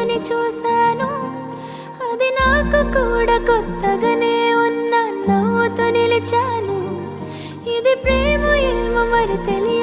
అని చూశాను. అది నాకు కూడా కొత్తగానే ఉన్న నవ్వుతో నిలిచాను. ఇది ప్రేమ ఏమో మరి తెలియదు.